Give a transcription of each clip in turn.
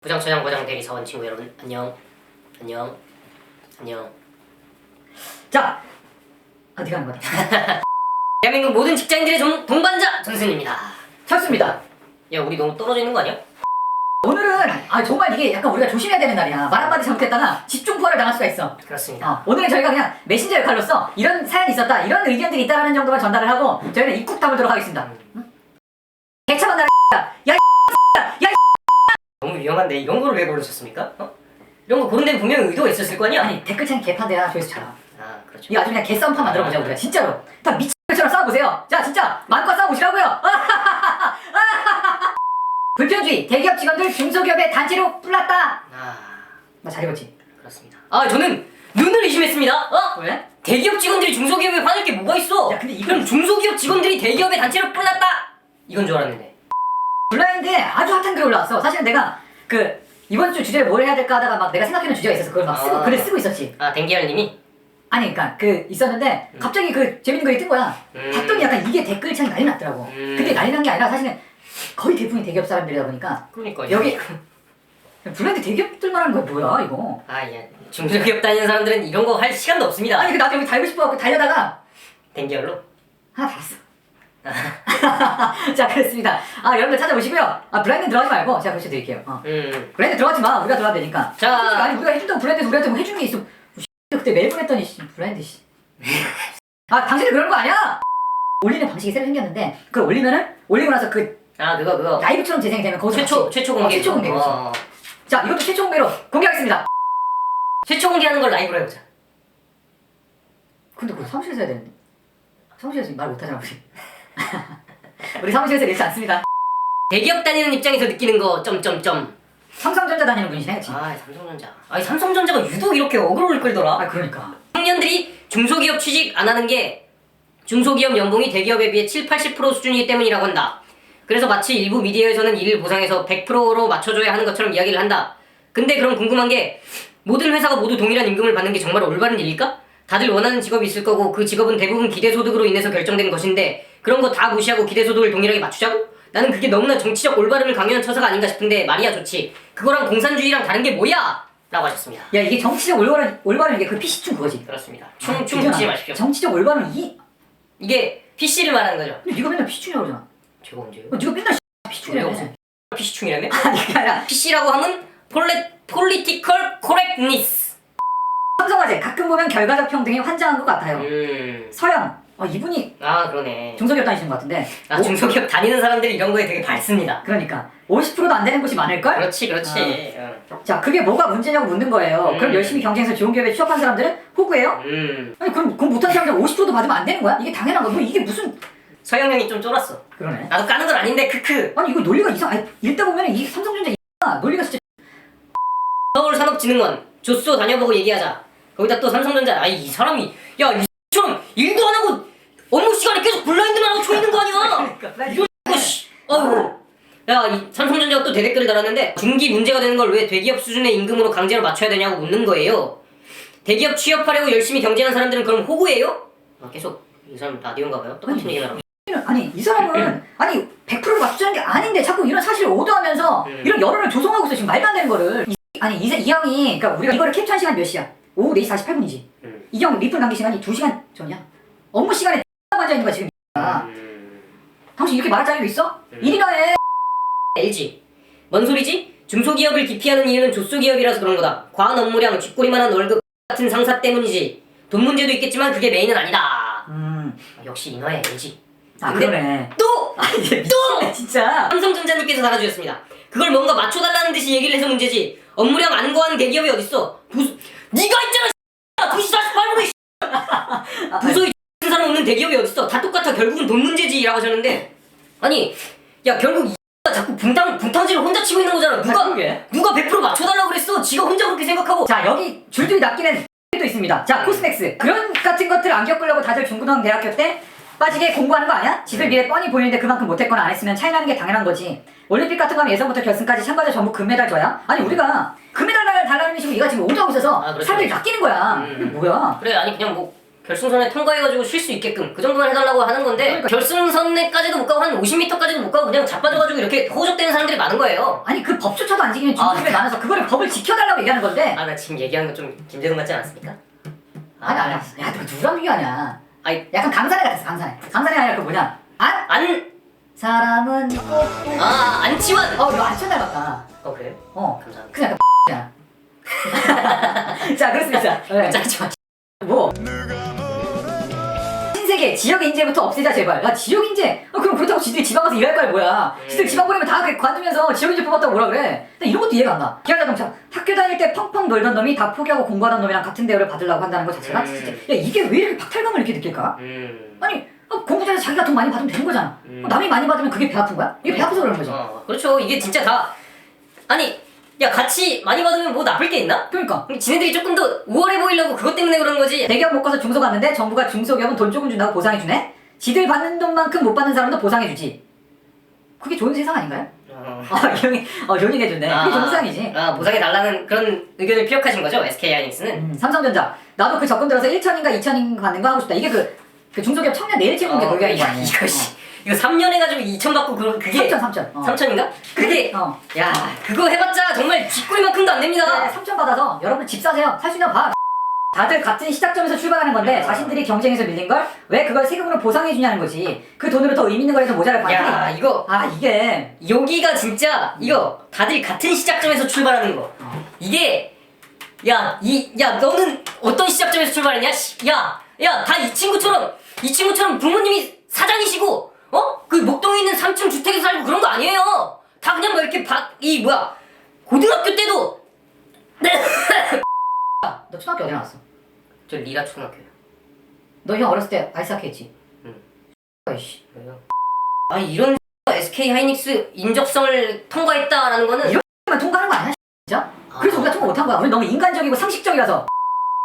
부장처장 과장 대리 사원 친구 여러분 안녕. 안녕. 안녕. 자! 어디 가는 거다. 대한민국 모든 직장인들의 종, 동반자 전순입니다. 쳤습니다. 야 우리 너무 떨어져 있는 거 아니야? 오늘은 아 정말 이게 약간 우리가 조심해야 되는 날이야. 말 한마디 잘못했다가 집중포화를 당할 수가 있어. 그렇습니다. 어, 오늘은 저희가 그냥 메신저 역할로서 이런 사연이 있었다 이런 의견들이 있다는 정도만 전달을 하고 저희는 입국 담을도록 하겠습니다. 응? 개차만 나라 야 너무 위험한데 이런 거를 왜 고르셨습니까? 어? 이런 거 고른 데는 분명히 의도가 있었을 거 아니야? 아니 댓글창 개판대야 조회수 차라 아 그렇죠. 이거 아주 그냥 개싸움판 만들어보자 우리가 진짜로. 다 미친처럼 싸워보세요. 자 진짜 마음껏 싸워보시라고요. 불편주의 대기업 직원들 중소기업의 단체로 뿔났다. 아. 나 잘 읽었지? 그렇습니다. 아 저는 눈을 의심했습니다. 어? 왜? 대기업 직원들이 중소기업에 화낼 게 뭐가 있어? 야, 근데 이건- 그럼 중소기업 직원들이 대기업의 단체로 뿔났다. 이건 줄 알았는데. 블라인드에 아주 핫한 글이 올라왔어. 사실은 내가 그 이번 주 주제를 뭘 해야 될까 하다가 막 내가 생각해놓은 주제가 있어서 그걸 막 쓰고 아. 글을 쓰고 있었지. 아 댕기알님이? 아니 그니까 그 있었는데 갑자기 그 재밌는 글이 뜬 거야. 음. 봤더니 약간 이게 댓글창이 난리 났더라고. 음. 근데 난리 난 게 아니라 사실은 거의 대부분이 대기업 사람들이다 보니까. 그러니까 여기 블라인드 대기업들만 하는 거야 뭐야 이거? 아예. 중소기업 다니는 사람들은 이런 거 할 시간도 없습니다. 아니 그 나도 여기 달고 싶어갖고 달려다가 댕기알로? 하나 달았어 자 그렇습니다. 아 여러분들 찾아보시고요. 아 블라인드 들어가지 말고 제가 글씨 드릴게요. 어. 음. 블라인드 들어가지 마. 우리가 들어가면 되니까. 자. 아니 우리가 해준다고 블라인드 우리한테 뭐 해주는 게 있어. 뭐, 씨, 그때 메일 보냈더니 씨, 블라인드 씨. 아 당신들 그런 거 아니야? 올리는 방식이 새로 생겼는데 그걸 올리면은 올리고 나서 그 아 그거 그거. 라이브처럼 재생이 되면 거기서 최초 같이- 최초 어, 공개 최초 공개. 어, 자 이것도 최초 공개로 공개하겠습니다. 최초 공개하는 걸 라이브로 해보자. 근데 그거 사무실에서 해야 되는데. 사무실에서 말 못하잖아 우리 우리 사무실에서 이렇지 않습니다 대기업 다니는 입장에서 느끼는 거 점점점 삼성전자 다니는 분이시네 그치? 아 삼성전자 아니 삼성전자가 유독 이렇게 어그로를 끌더라 아 그러니까 청년들이 중소기업 취직 안 하는 게 중소기업 연봉이 대기업에 비해 7, 80% 수준이기 때문이라고 한다. 그래서 마치 일부 미디어에서는 이를 보상해서 100%로 맞춰줘야 하는 것처럼 이야기를 한다. 근데 그럼 궁금한 게 모든 회사가 모두 동일한 임금을 받는 게 정말 올바른 일일까? 다들 원하는 직업이 있을 거고 그 직업은 대부분 기대소득으로 인해서 결정된 것인데 그런 거 다 무시하고 기대소득을 동일하게 맞추자고? 나는 그게 너무나 정치적 올바름을 강요한 처사가 아닌가 싶은데 말이야 좋지. 그거랑 공산주의랑 다른 게 뭐야? 라고 하셨습니다. 야 이게 정치적 올바른 올바른 게그 PC충 그거지 그렇습니다. 아, 충, 충. 묻지 마십시오. 정치적 올바른 이 이게 PC를 말하는 거죠. 근데 네가 맨날 PC충이라고 그러잖아 제가 언제요? 어, 네가 맨날 PC충이라고 해 PC충이라며? 아니 아니라 PC라고 하면 폴레, political correctness. 삼성화재 가끔 보면 결과적 평등이 환장한 것 같아요 음, 서영 어, 이분이 아 그러네. 중소기업 다니시는 것 같은데 아 오- 중소기업 다니는 사람들이 이런 거에 되게 밝습니다. 그러니까 50%도 안 되는 곳이 많을걸? 그렇지, 그렇지. 어. 자 그게 뭐가 문제냐고 묻는 거예요 음. 그럼 열심히 경쟁해서 좋은 기업에 취업한 사람들은 호구예요? 음, 아니 그럼 공 못한 사람들 50%도 받으면 안 되는 거야? 이게 당연한 거야 뭐 이게 무슨 서영 형이 좀 쫄았어. 그러네 나도 까는 건 아닌데 크크. 아니 이거 논리가 이상 아니 읽다 보면 이 삼성전자 이 논리가 진짜 서울산업진흥원 조쏘 다녀보고 얘기하자. 거기다 또 삼성전자. 아이 이 사람이 야 이처럼 일도 안 하고 업무 시간에 계속 블라인드만 하고 쳐 있는 거 아니야? 그러니까 이거 씨. 아유. 야, 이 삼성전자가 또 대댓글을 달았는데 중기 문제가 되는 걸 왜 대기업 수준의 임금으로 강제로 맞춰야 되냐고 묻는 거예요. 대기업 취업하려고 열심히 경쟁한 사람들은 그럼 호구예요? 아, 계속 이 사람 라디오인가 봐요. 똑같은 아니, 얘기를 하고. 아니 이 사람은 아니 100% 맞추는 게 아닌데 자꾸 이런 사실을 오도하면서 음. 이런 여론을 조성하고 있어 지금 말도 안 되는 거를 이, 아니 이, 이 형이 그러니까 우리가 이거를 캡처한 시간 몇 시야? 오후 4시 48분이지 음. 이형 리플 남긴 시간이 2시간 전이야 업무 시간에 앉아 있는 거야 지금 음. 당신 이렇게 말할 자격이 있어? 음. 일이나 해 LG. 뭔 소리지? 중소기업을 기피하는 이유는 조소기업이라서 그런 거다. 과한 업무량, 쥐꼬리만한 월급 같은 상사 때문이지. 돈 문제도 있겠지만 그게 메인은 아니다. 음. 역시 인화의 LG. 아 근데- 그러네 또! 아 이게 또! 진짜 삼성전자님께서 달아주셨습니다. 그걸 뭔가 맞춰달라는 듯이 얘기를 해서 문제지. 업무량 안 거하는 대기업이 어딨어? 네가 있잖아! 2시 48분에 부서에 X 사람 없는 대기업이 어딨어? 다 똑같아. 결국은 돈 문제지. 라고 하셨는데 아니 야 결국 이 X가 자꾸 붕탕, 붕탕질을 혼자 치고 있는 거잖아. 아, 누가 그러게. 누가 100% 맞춰달라고 그랬어? 지가 혼자 그렇게 생각하고 자 여기 줄줄이 낚이는 또 있습니다 자 코스맥스 그런 같은 것들 안 겪으려고 다들 중고등 대학교 때 빠지게 공부하는 거 아니야? 지들 미래 뻔히 보이는데 그만큼 못했거나 안 했으면 차이 나는 게 당연한 거지 올림픽 같은 거 하면 예선부터 결승까지 참가자 전부 금메달 줘야? 아니 우리가 금메달 달라는 식으로 얘가 지금 오도하고 있어서 아, 그렇죠. 사람들이 낚이는 거야 음. 이게 뭐야 그래 아니 그냥 뭐 결승선에 통과해가지고 쉴 수 있게끔 그 정도만 해달라고 하는 건데 그러니까. 결승선에까지도 못 가고 한 50m까지도 못 가고 그냥 자빠져가지고 이렇게 호적되는 사람들이 많은 거예요. 아니 그 법조차도 안 지키는 아, 중국집에 많아서 그거를 법을 지켜달라고 얘기하는 건데 아 나 지금 얘기하는 거 좀 김재동 같지 않았습니까? 아니 아니 야 너 누구랑 비교하냐 아니 약간 강산에 같았어 강산에 강산에 아니라 그 뭐냐 안 안! 사람은 아 안치환! 어 이거 안천 닮았다 어 그래요? 어 감사합니다. 그냥 야. 자 그렇습니다 네. 짜지 마. 뭐신 세계 지역 인재부터 없애자 제발. 야 지역 인재? 어, 그럼 그렇다고 지들이 지방 가서 일할 거야 뭐야? 지들 지방 보내면 다 그렇게 관두면서 지역 인재 뽑았다고 뭐라 그래? 나 이런 것도 이해가 안가 기아 자동차 학교 다닐 때 펑펑 놀던 놈이 다 포기하고 공부하던 놈이랑 같은 대우를 받으려고 한다는 것 자체가 음. 진짜 야 이게 왜 이렇게 박탈감을 이렇게 느낄까? 음. 아니 어, 공부 잘해서 자기가 돈 많이 받으면 되는 거잖아. 음. 어, 남이 많이 받으면 그게 배 아픈 거야? 이게 배 아파서 그러는 거지. 어 그렇죠. 이게 진짜 다. 아니 야 같이 많이 받으면 뭐 나쁠 게 있나? 그러니까 지네들이 조금 더 우월해 보이려고 그것 때문에 그런 거지. 대기업 못 가서 중소 갔는데 정부가 중소기업은 돈 조금 준다고 보상해주네? 지들 받는 돈만큼 못 받는 사람도 보상해주지 그게 좋은 세상 아닌가요? 어. 아, 이 형이, 어, 용인 해줬네. 그게 좋은 세상이지. 아, 보상해 달라는 그런 의견을 피력하신 거죠, SK 하이닉스는. 음, 삼성전자. 나도 그 적금 들어서 1천인가 2천인가 받는 거 하고 싶다. 이게 그, 그 중소기업 청년 내일 채우는 게 그게 아니야. 어, 이거 씨, 이거 3년 해가지고 2천 받고 그 그게 3천, 3천. 어. 3천인가? 그게 어. 야 그거 해봤자 정말 쥐꼬리만큼도 안 됩니다. 네, 3천 받아서 여러분 집 사세요. 살 수 있나 봐. 다들 같은 시작점에서 출발하는 건데 음. 자신들이 경쟁에서 밀린 걸 왜 그걸 세금으로 보상해 주냐는 거지. 그 돈으로 더 의미 있는 거라도 모자랄 거 야. 이거 아 이게 여기가 진짜 이거 다들 같은 시작점에서 출발하는 거. 어. 이게 야 이 야 너는 어떤 시작점에서 출발했냐? 씨, 야, 야 다 이 친구처럼 이 친구처럼 부모님이 사장이시고 어? 그 목동에 있는 3층 주택에서 살고 그런 거 아니에요. 다 그냥 뭐 이렇게 박 이 뭐야 고등학교 때도 너 초등학교 어디 나왔어? 저 리라 초등학교요. 너 형 어렸을 때 아이스하키 했지? 응. 아이씨. 왜요? 아니 이런 SK 하이닉스 인적성을 통과했다라는 거는 이런 만 통과하는 거 아니야? 진짜? 그래서 우리가 통과 못한 거야. 우리 너무 인간적이고 상식적이라서.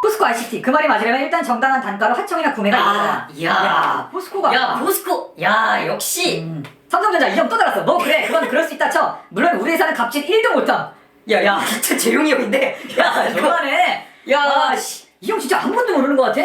포스코 ICT 그 말이 맞으려면 일단 정당한 단가로 하청이나 구매가 아, 있어야. 야. 야, 포스코가. 야 보스코 야 역시 음. 삼성전자 이점또 달았어. 너 그래. 그건 그럴 수 있다 쳐. 물론 우리 회사는 값짓 1도 못함. 야야 진짜 재용이 형인데 야 이거 그만해. 야 아, 씨. 이 형 진짜 아무것도 모르는 것 같아.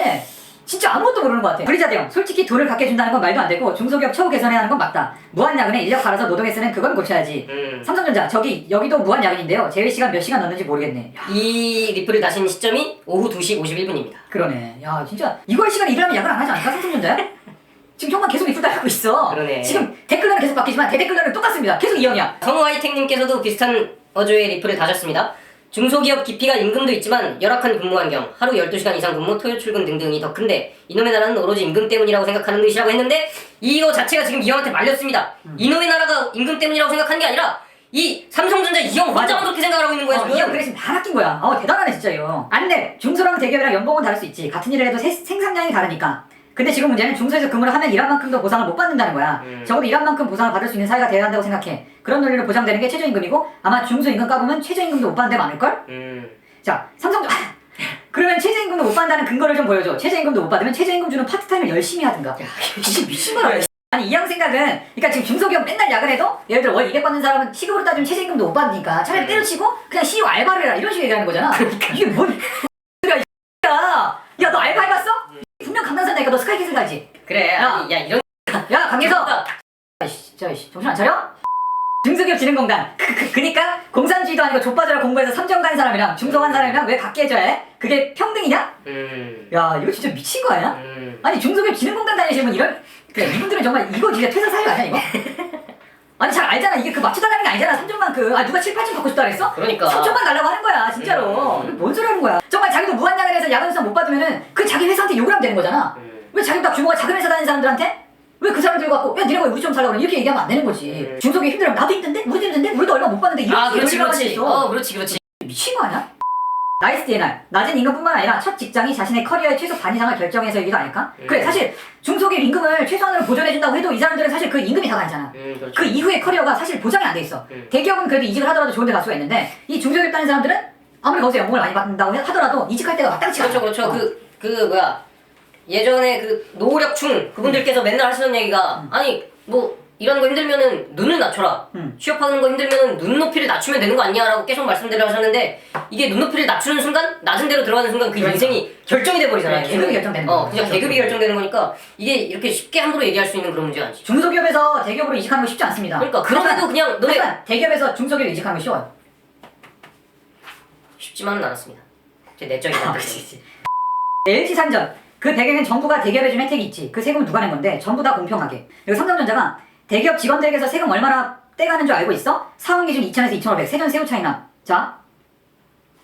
진짜 아무것도 모르는 것 같아. 브리자드 형, 솔직히 돈을 갖게 준다는 건 말도 안 되고 중소기업 처우 개선해야 하는 건 맞다. 무한 야근에 인력 갈아서 노동에 쓰는 그건 고쳐야지. 음. 삼성전자 저기 여기도 무한 야근인데요. 제외 시간 몇 시간 넣는지 모르겠네. 야, 이 리플을 다신 시점이 오후 2시 51분입니다. 그러네. 야 진짜 이거 할 시간에 일하면 야근 안 하지 않을까 삼성전자야? 지금 형만 계속 리플 달고 있어. 그러네. 지금 댓글란은 계속 바뀌지만 대댓글란은 똑같습니다. 계속 이 형이야. 성우 하이텍님께서도 비슷한 어조의 리플을 다셨습니다. 중소기업 깊이가 임금도 있지만 열악한 근무 환경, 하루 12시간 이상 근무, 토요 출근 등등이 더 큰데 이놈의 나라는 오로지 임금 때문이라고 생각하는 듯이라고 했는데 이거 자체가 지금 이 형한테 말렸습니다. 음. 이놈의 나라가 임금 때문이라고 생각하는 게 아니라 이 삼성전자 이형 혼자만 그렇게 생각을 하고 있는 거야 어, 지금. 이형 그래서 다 낚인 거야. 어 대단하네 진짜 이 형. 안돼. 중소랑 대기업이랑 연봉은 다를 수 있지. 같은 일을 해도 세- 생산량이 다르니까. 근데 지금 문제는 중소에서 근무를 하면 일한 만큼 더 보상을 못 받는다는 거야. 음. 적어도 일한 만큼 보상을 받을 수 있는 사회가 되어야 한다고 생각해. 그런 논리로 보장되는 게 최저임금이고 아마 중소 임금 까보면 최저임금도 못 받는 데 많을걸? 음. 자 삼성 그러면 최저임금도 못 받는다는 근거를 좀 보여줘. 최저임금도 못 받으면 최저임금 주는 파트타임을 열심히 하든가. 야 진짜 미친 거야. 아니 이형 생각은 그러니까 지금 중소기업 맨날 야근해도 예를 들어 월 200 받는 사람은 시급으로 따지면 최저임금도 못 받으니까 차라리 음. 때려치고 그냥 CEO 알바를 해라 이런 식으로 얘기하는 거잖아 이게 뭔 소리야 야너 알바 해봤어? 분명 강남산다니까 너 스카이캐슬 가지 그래. 야. 이런. 야 아이씨 진짜 이씨 정신 안 차려? 중소기업 진흥공단 그, 그, 그니까 공산주의도 아니고 족빠져라 공부해서 삼정 간 사람이랑 중소 간 사람이랑 왜 같게 해줘야 해? 그게 평등이냐? 음. 야 이거 진짜 미친 거 아니야? 음. 아니 중소기업 진흥공단 다니시는 분 이런 그래 이분들은 정말 이거 진짜 퇴사 사유 아니야 이거? 아니 잘 알잖아 이게 그 맞춰달라는 게 아니잖아 3점만큼 아 누가 7, 8점 받고 싶다 그랬어? 그러니까. 3점만 달라고 하는 거야 진짜로 음. 뭔 소리 하는 거야 정말 자기도 무한야근해서 야근 수당 못 받으면은 그 자기 회사한테 욕을 하면 되는 거잖아 음. 왜 자기 딱 규모가 작은 회사 다니는 사람들한테 왜 그 사람들 갖고 야 니네가 왜 우리 좀 살라고 그래 이렇게 얘기하면 안 되는 거지 음. 중소기업 힘들면 나도 힘든데 우리도 힘든데 우리도 얼마 못 받는데 이렇게 아 그렇지 그렇지. 있어. 어 그렇지 그렇지. 미친 거 아니야? 나이스 DNR 낮은 임금뿐만 아니라 첫 직장이 자신의 커리어의 최소 반 이상을 결정해서이기도 아닐까? 음. 그래 사실 중소기업 임금을 최소한으로 보존해준다고 해도 이 사람들은 사실 그 임금이 다가 아니잖아 음 그렇죠. 그 이후의 커리어가 사실 보장이 안 돼 있어 음. 대기업은 그래도 이직을 하더라도 좋은 데 갈 수가 있는데 이 중소기업 다니는 사람들은 아무리 거기서 연봉을 많이 받는다고 하더라도 이직할 때가 마땅치 않아 그렇죠, 그렇죠. 어. 그, 그, 뭐야. 예전에 그 노력충 그분들께서 맨날 하시던 얘기가, 아니, 뭐, 이런 거 힘들면은 눈을 낮춰라. 음. 취업하는 거 힘들면은 눈높이를 낮추면 되는 거 아니냐라고 계속 말씀드려 하셨는데 이게 눈높이를 낮추는 순간 낮은 데로 들어가는 순간 그 그러니까. 인생이 결정이 돼 버리잖아요. 네, 계급이 결정되는 어, 거죠. 그냥 계급이 결정되는 거니까 이게 이렇게 쉽게 함부로 얘기할 수 있는 그런 문제가 아니지. 중소기업에서 대기업으로 이직하는 거 쉽지 않습니다. 그러니까 그럼에도 그냥 너네 하지만 대기업에서 중소기업으로 이직하는 거 쉬워요. 쉽지만은 않았습니다. 제 내적인 아. LG 산전 그 배경엔 정부가 대기업에 준 혜택이 있지. 그 세금은 누가 낸 건데 전부 다 공평하게. 그리고 삼성전자가 대기업 직원들에게서 세금 얼마나 떼가는 줄 알고 있어? 사원 기준 2,000에서 2,500 세전 세후 차이나. 자.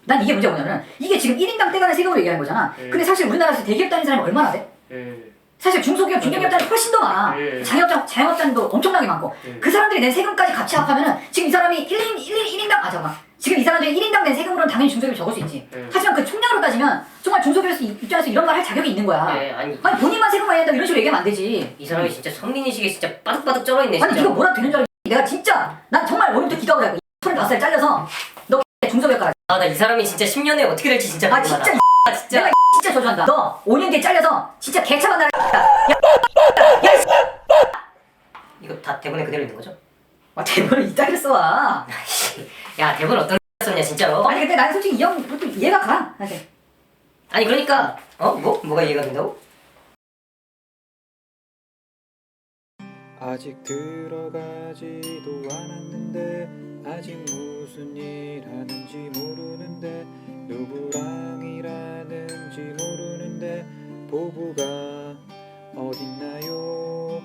난 이게 문제가 뭐냐면 이게 지금 1인당 떼가는 세금으로 얘기하는 거잖아. 음. 근데 사실 우리나라에서 대기업 다니는 사람이 얼마나 돼? 음. 사실 중소기업, 중견기업 다니는 훨씬 더 많아. 음. 자영업자, 자영업자도 엄청나게 많고. 음. 그 사람들이 낸 세금까지 같이 합하면은 지금 이 사람이 1인, 1인, 1인당, 아, 잠깐만. 지금 이 사람들이 1인당 낸 세금으로는 당연히 중소기업이 적을 수 있지. 음. 하지만 그 총량으로 따지면 정말 중소기업 입장에서 이런 말 할 자격이 있는 거야. 네, 아니 아니 본인만 세금 많이 낸다고 이런 식으로 얘기하면 안 되지. 이 사람이 진짜 성민의식에 진짜 빠득빠득 쩔어 있네 진짜. 아니 네가 뭐라도 되는 줄 알고 내가 진짜 난 정말 오늘부터 기도하고 자고 35살 잘려서 너 중소기업 가라. 아 나 이 사람이 진짜 10년에 어떻게 될지 진짜 아 궁금하다. 진짜 아, 진짜 내가 진짜 저주한다. 너 5년 뒤에 잘려서 진짜 개차만 날라. 야, 이거 다 대본에 그대로 있는 거죠? 아, 대본을 이따위로 써와. 야 대본 어떤 썼냐 진짜로? 아니, 근데 난 솔직히 이형 이해가 가. 사실. 그러니까 어 뭐 뭐가 이해가 된다고? 아직 들어가지도 않았는데 아직 무슨 일 하는지 모르는데 누구랑 일하는지 모르는데 보부가 어딨나요